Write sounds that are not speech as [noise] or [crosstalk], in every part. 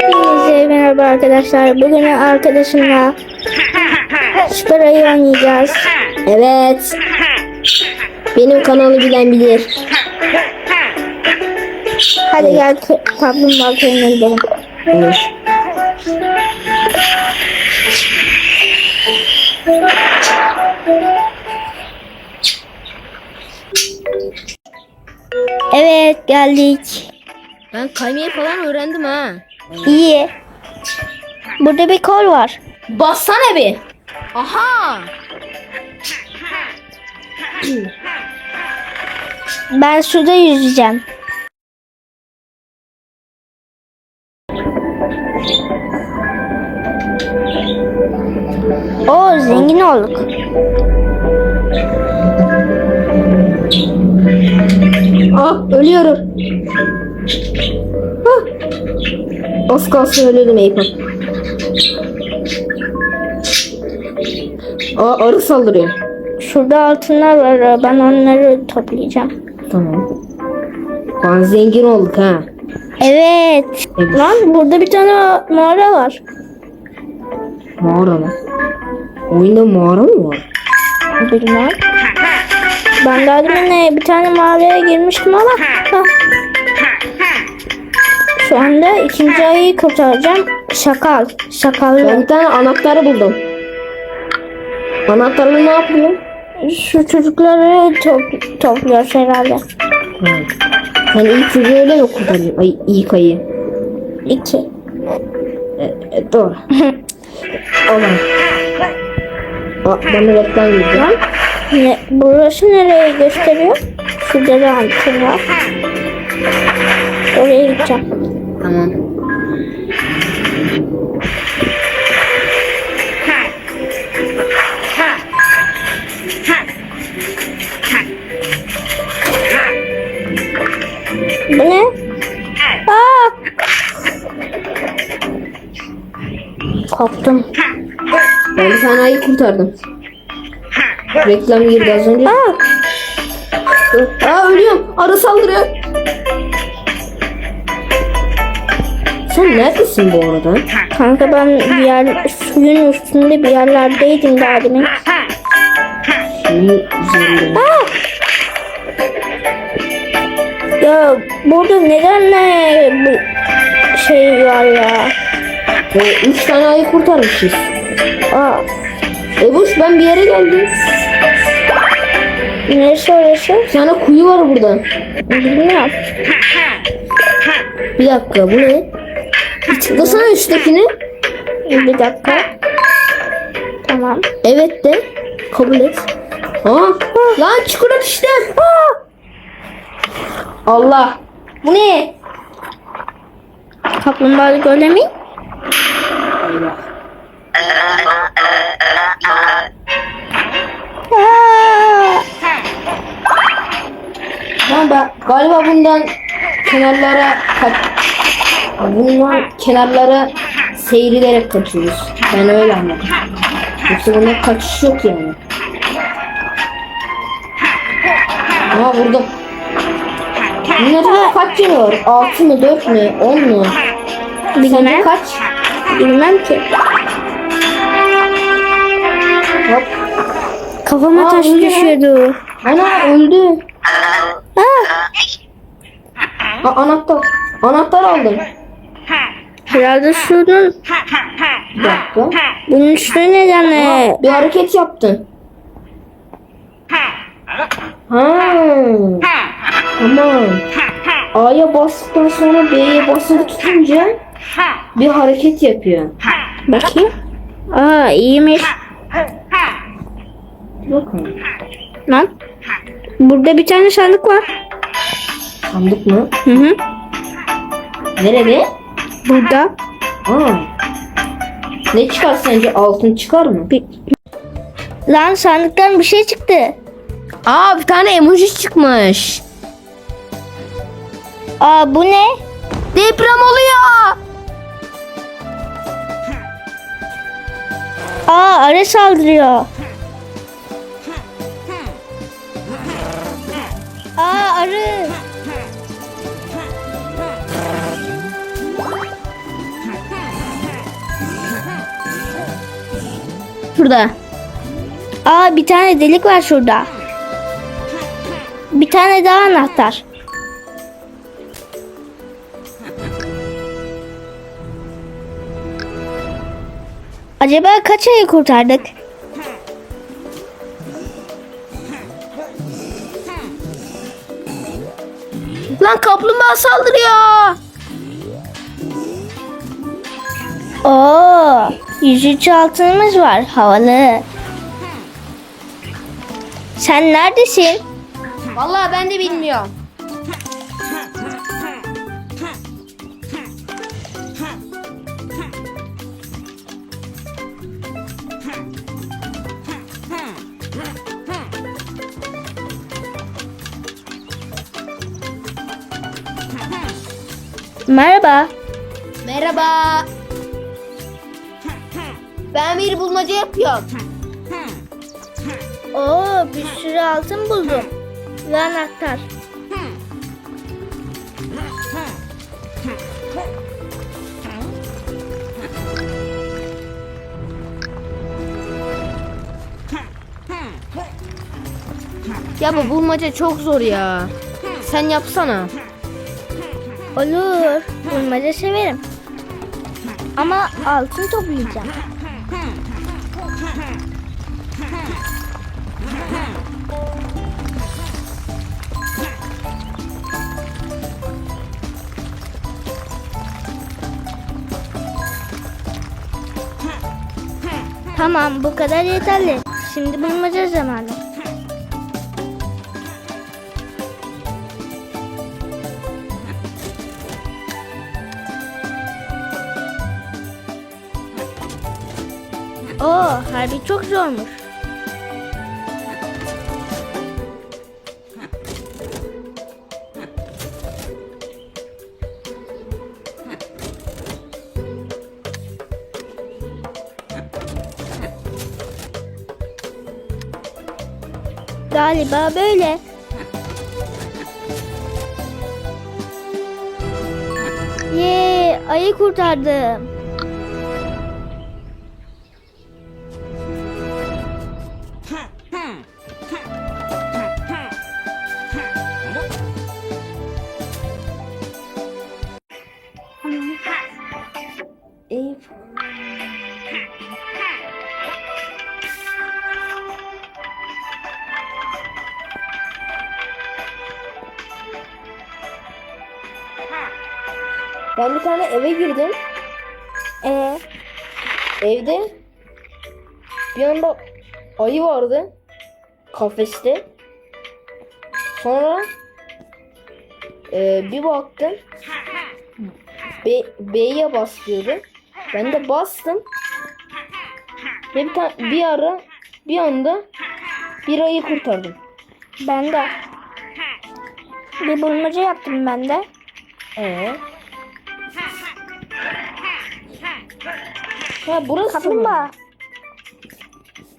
Hepinize merhaba arkadaşlar. Bugün arkadaşımla [laughs] Süper Ayı oynayacağız. Evet. Benim kanalı bilen bilir. Hadi gel k- kaplumbağa köyüne gidelim. Olur. Evet geldik. Ben kaymayı falan öğrendim ha. İyi. Burada bir kol var. Bassana bir. Aha. Ben suda yüzeceğim. Oo zengin olduk. Ah ölüyorum. Az kalsın ölüyordum Eyüp. Aa arı saldırıyor. Şurada altınlar var. Ben onları toplayacağım. Tamam. Ben zengin olduk ha. Evet. Evet. Lan burada bir tane mağara var. Mağara mı? Oyunda mağara mı var? Bilmem. Ben daha demin bir tane mağaraya girmiştim ama. Hah. Şu anda ikinci ayıyı kurtaracağım. Şakal. Ben Şakallı. bir tane anahtarı buldum. Anahtarla ne yapıyor? Şu çocukları top, topluyoruz herhalde. Ha. Sen ilk çocuğu öyle mi kurtarıyorsun? Ay ilk ayı. İki. E, e, doğru. Olan. Aa, bana reklam girdi. Ne, burası nereye gösteriyor? Şurada da altın var. Oraya gideceğim. Tamam. Bu ne? Aa! Korktum. Ben bir tane ayı kurtardım. Reklam girdi az önce. Aa! Aa ölüyorum. Arı saldırıyor. Sen neredesin bu arada? Kanka ben bir yer suyun üstünde bir yerlerdeydim daha demin. Suyun üzerinde. Aa! Ya burada neden ne bu şey var ya? E, üç tane ayı kurtarmışız. Aa, Ebuş ben bir yere geldim. neresi orası? Bir tane kuyu var burada. Bilmiyorum. Bir dakika bu ne? Tıklasana üsttekini. Bir dakika. Tamam. Evet de. Kabul et. Aa, lan çikolata işte. Allah. Bu ne? Kaplumbağa golemi. Aa! Lan ben galiba bundan kenarlara kaç... Bundan kenarlara seyrilerek kaçıyoruz. Ben öyle anladım. Yoksa bundan kaçış yok yani. Aa vurdum. Bunun acaba kaç var? 6 mı 4 mü 10 mu? Sence Bilmem. kaç? Bilmem ki. Hop. Kafama Aa, taş öldü. düşüyordu. Ana öldü. Ah! Aa, anahtar. Anahtar aldım. Herhalde şunun Bir dakika. bunun üstüne neden ne? Bir hareket yaptın. Ha. Tamam. A'ya bastıktan sonra B'ye basılı tutunca bir hareket yapıyor. Bakayım. Aa iyiymiş. Bakın. Lan. Burada bir tane sandık var. Sandık mı? Hı hı. Nerede? Burada. Aa. Ne çıkar sence? Altın çıkar mı? Bir... Lan sandıktan bir şey çıktı. Aa bir tane emoji çıkmış. Aa bu ne? Deprem oluyor. Aa arı saldırıyor. Aa arı. Burada. Aa bir tane delik var şurada. Bir tane daha anahtar. Acaba kaç ayı kurtardık? Lan kaplumbağa saldırıyor. Oo, 103 altınımız var. Havalı. Sen neredesin? Vallahi ben de bilmiyorum. Merhaba. Merhaba. Ben bir bulmaca yapıyorum. Oo, bir sürü altın buldum. Ve anahtar. Ya bu bulmaca çok zor ya. Sen yapsana. Olur. Bulmaca severim. Ama altın toplayacağım. Tamam bu kadar yeterli. Şimdi bulmaca zamanı. Oo, harbi çok zormuş. Galiba böyle. Yee, ayı kurtardım. Ben bir tane eve girdim. Ee, Evde bir anda ayı vardı. Kafeste. Sonra e, bir baktım. B, B'ye bas diyordu. Ben de bastım. Ve bir, tane, bir ara bir anda bir ayı kurtardım. ben de. Bir bulmaca yaptım ben de. Ee? Ha burası mı? Kaplumbağa.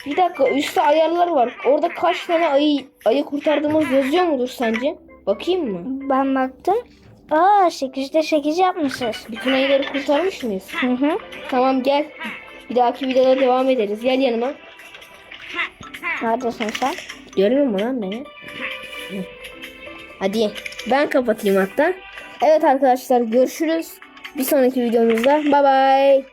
Bir dakika üstte ayarlar var. Orada kaç tane ayı ayı kurtardığımız yazıyor mudur sence? Bakayım mı? Ben baktım. Aa 8'de 8 yapmışız. Bütün ayıları kurtarmış mıyız? Hı hı. Tamam gel. Bir dahaki videoda devam ederiz. Gel yanıma. Neredesin sen? Görmüyor musun lan beni? Hadi ben kapatayım hatta. Evet arkadaşlar görüşürüz. Bir sonraki videomuzda. Bye bye.